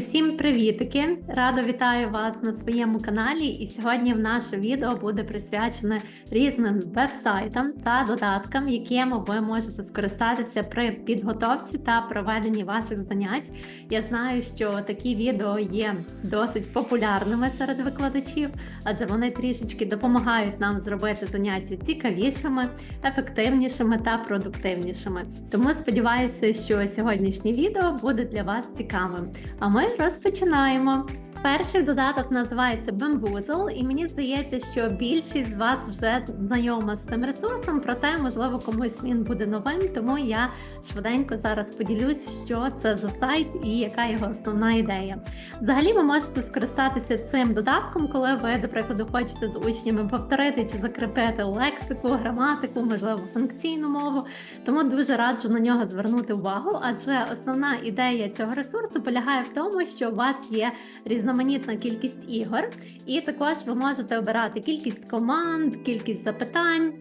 Всім привітики! Радо вітаю вас на своєму каналі. І сьогодні в наше відео буде присвячене різним веб-сайтам та додаткам, якими ви можете скористатися при підготовці та проведенні ваших занять. Я знаю, що такі відео є досить популярними серед викладачів, адже вони трішечки допомагають нам зробити заняття цікавішими, ефективнішими та продуктивнішими. Тому сподіваюся, що сьогоднішнє відео буде для вас цікавим. А ми розпочинаємо. Перший додаток називається Bamboozle, і мені здається, що більшість з вас вже знайома з цим ресурсом, проте, можливо, комусь він буде новим, тому я швиденько зараз поділюсь, що це за сайт і яка його основна ідея. Взагалі, ви можете скористатися цим додатком, коли ви, до прикладу, хочете з учнями повторити чи закріпити лексику, граматику, можливо, функційну мову. Тому дуже раджу на нього звернути увагу, адже основна ідея цього ресурсу полягає в тому, що у вас є різноманітна кількість ігор, і також ви можете обирати кількість команд, кількість запитань.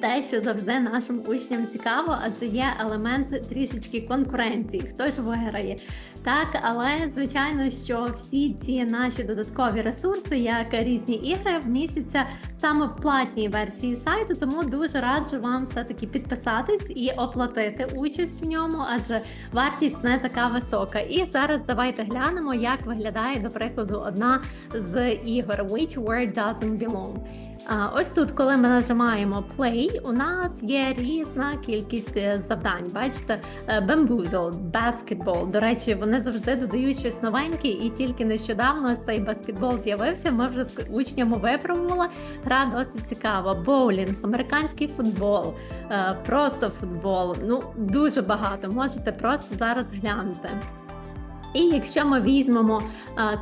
Те, що завжди нашим учням цікаво, адже є елемент трішечки конкуренції, хто ж виграє. Так, але звичайно, що всі ці наші додаткові ресурси, як різні ігри, вмістяться саме в платній версії сайту, тому дуже раджу вам все-таки підписатись і оплатити участь в ньому, адже вартість не така висока. І зараз давайте глянемо, як виглядає, до прикладу, одна з ігор Which Word Doesn't Belong. Ось тут, коли ми нажимаємо Play, у нас є різна кількість е, завдань. Бачите, е, Bamboozle, Basketball. До речі, вони завжди додають щось новеньке, і тільки нещодавно цей баскетбол з'явився. Ми вже з учнями випробували. Гра досить цікава. Боулінг, американський футбол, е, просто футбол. Ну, дуже багато. Можете просто зараз глянути. І якщо ми візьмемо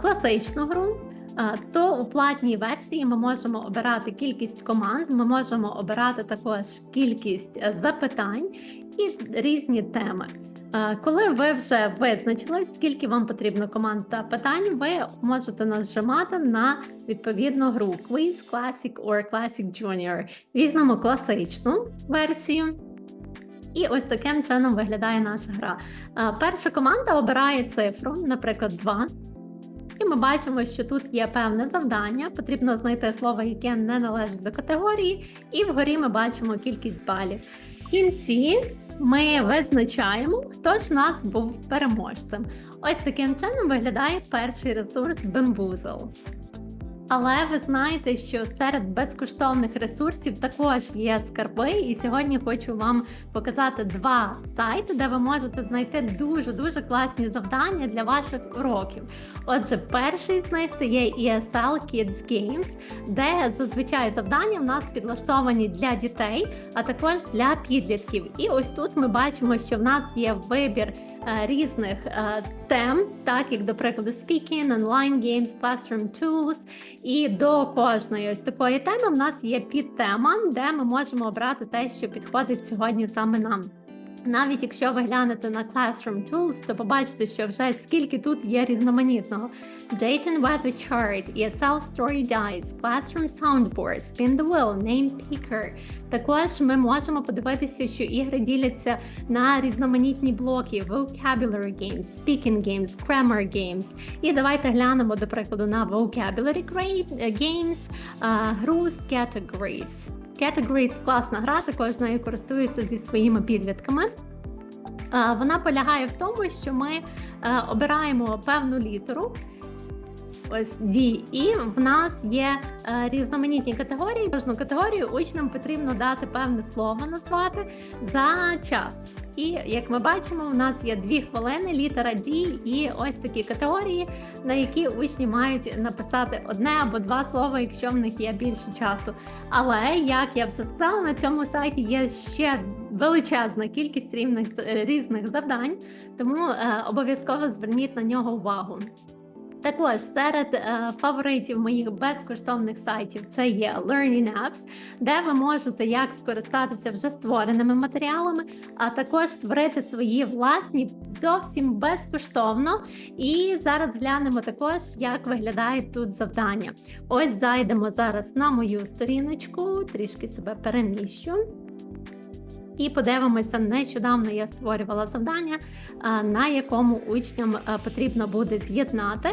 класичну гру то у платній версії ми можемо обирати кількість команд, ми можемо обирати також кількість е, запитань і різні теми. Коли ви вже визначились, скільки вам потрібно команд та питань, ви можете нажимати на відповідну гру Quiz, Classic or Classic Junior. Візьмемо класичну версію. І ось таким чином виглядає наша гра. Перша команда обирає цифру, наприклад, 2. Ми бачимо, що тут є певне завдання. Потрібно знайти слово, яке не належить до категорії, і вгорі ми бачимо кількість балів. В кінці ми визначаємо, хто ж нас був переможцем. Ось таким чином виглядає перший ресурс Bamboozle. Але ви знаєте, що серед безкоштовних ресурсів також є скарби, і сьогодні хочу вам показати два сайти, де ви можете знайти дуже дуже класні завдання для ваших уроків. Отже, перший з них це є ESL Kids Games, де зазвичай завдання в нас підлаштовані для дітей, а також для підлітків. І ось тут ми бачимо, що в нас є вибір е, різних е, тем, так як до прикладу Speaking, Online Games, Classroom Tools. І до кожної ось такої теми в нас є підтема, де ми можемо обрати те, що підходить сьогодні саме нам. Навіть якщо ви глянете на Classroom Tools, то побачите, що вже скільки тут є різноманітного. Date Weather Chart, ESL Story Dice, Classroom Soundboard, Spin the Wheel, Name Picker. Також ми можемо подивитися, що ігри діляться на різноманітні блоки: Vocabulary Games, Speaking Games, Grammar Games. І давайте глянемо, до прикладу, на Vocabulary Games, гру з Categories. Categories – класна гра, також нею користуюся зі своїми підлітками. Вона полягає в тому, що ми е, обираємо певну літеру. Ось D, і в нас є е, різноманітні категорії. Кожну категорію учням потрібно дати певне слово назвати за час. І як ми бачимо, у нас є дві хвилини, літера D і ось такі категорії, на які учні мають написати одне або два слова, якщо в них є більше часу. Але як я вже сказала, на цьому сайті є ще величезна кількість рівних різних завдань, тому е, обов'язково зверніть на нього увагу. Також серед е, фаворитів моїх безкоштовних сайтів це є Learning Apps, де ви можете як скористатися вже створеними матеріалами, а також створити свої власні зовсім безкоштовно. І зараз глянемо також, як виглядають тут завдання. Ось зайдемо зараз на мою сторіночку, трішки себе переміщу. І подивимося, нещодавно я створювала завдання, на якому учням потрібно буде з'єднати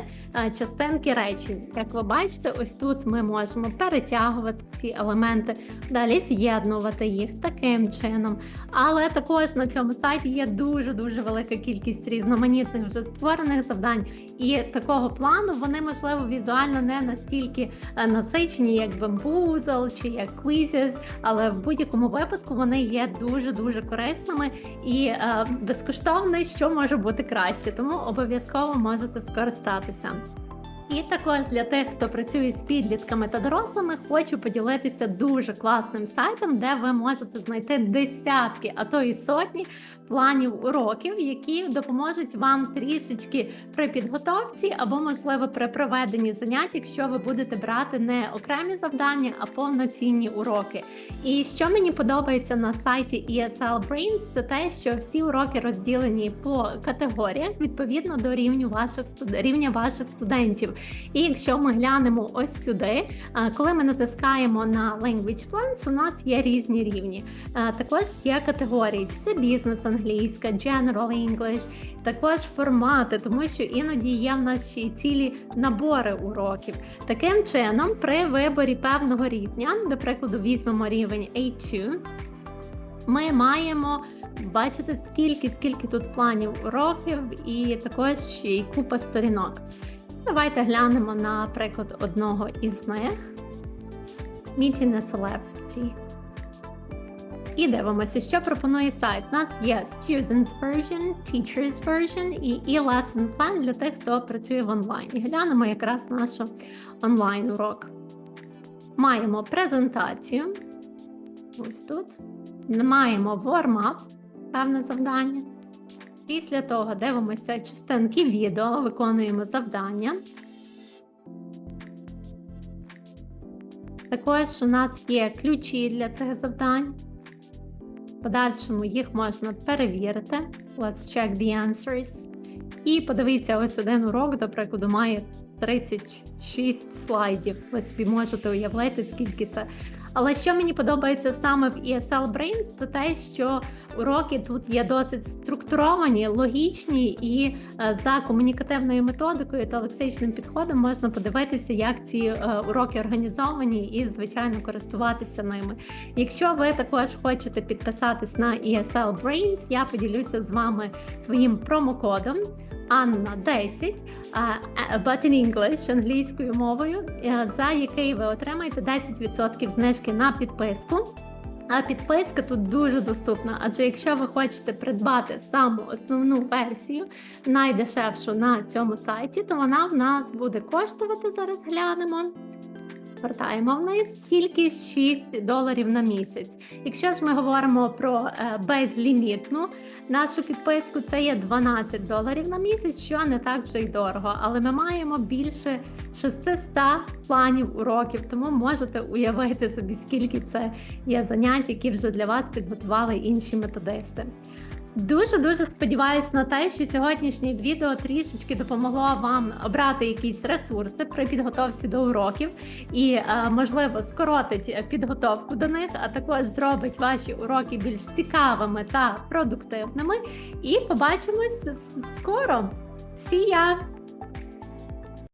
частинки речень. Як ви бачите, ось тут ми можемо перетягувати ці елементи, далі з'єднувати їх таким чином. Але також на цьому сайті є дуже дуже велика кількість різноманітних вже створених завдань, і такого плану вони можливо візуально не настільки е, насичені, як Bamboozle чи як Quizzes, але в будь-якому випадку вони є дуже дуже корисними і е, безкоштовно, що може бути краще, тому обов'язково можете скористатися. І також для тих, хто працює з підлітками та дорослими, хочу поділитися дуже класним сайтом, де ви можете знайти десятки, а то і сотні планів уроків, які допоможуть вам трішечки при підготовці або, можливо, при проведенні занять, якщо ви будете брати не окремі завдання, а повноцінні уроки. І що мені подобається на сайті ESL Brains, це те, що всі уроки розділені по категоріях відповідно до рівню ваших рівня ваших студентів. І якщо ми глянемо ось сюди, коли ми натискаємо на Language Plans, у нас є різні рівні. Також є категорії, чи це бізнес англійська, General English, також формати, тому що іноді є в нас цілі набори уроків. Таким чином, при виборі певного рівня, до прикладу, візьмемо рівень A2, ми маємо бачити, скільки, скільки тут планів уроків, і також ще й купа сторінок. Давайте глянемо на приклад одного із них. Meeting a Celebrity. І дивимося, що пропонує сайт. У нас є Students Version, Teachers Version і e-lesson plan для тих, хто працює в онлайні. Глянемо якраз нашу онлайн урок. Маємо презентацію. Ось тут. Маємо warm-up, певне завдання. Після того дивимося частинки відео, виконуємо завдання. Також у нас є ключі для цих завдань. Подальшому їх можна перевірити. Let's check the answers. І подивіться, ось один урок, до прикладу, має 36 слайдів. Ви собі можете уявити, скільки це. Але що мені подобається саме в ESL Brains, це те, що уроки тут є досить структуровані, логічні, і е, за комунікативною методикою та лексичним підходом можна подивитися, як ці е, уроки організовані, і звичайно користуватися ними. Якщо ви також хочете підписатись на ESL Brains, я поділюся з вами своїм промокодом. Анна 10, but in English, англійською мовою, е, за який ви отримаєте 10% знижки на підписку. А підписка тут дуже доступна, адже якщо ви хочете придбати саму основну версію, найдешевшу на цьому сайті, то вона в нас буде коштувати, зараз глянемо. Вертаємо вниз тільки 6 доларів на місяць. Якщо ж ми говоримо про е, безлімітну нашу підписку, це є 12 доларів на місяць, що не так вже й дорого. Але ми маємо більше 600 планів уроків, тому можете уявити собі, скільки це є занять, які вже для вас підготували інші методисти. Дуже дуже сподіваюся на те, що сьогоднішнє відео трішечки допомогло вам обрати якісь ресурси при підготовці до уроків і, е, можливо, скоротить підготовку до них, а також зробить ваші уроки більш цікавими та продуктивними. І побачимось скоро. See ya!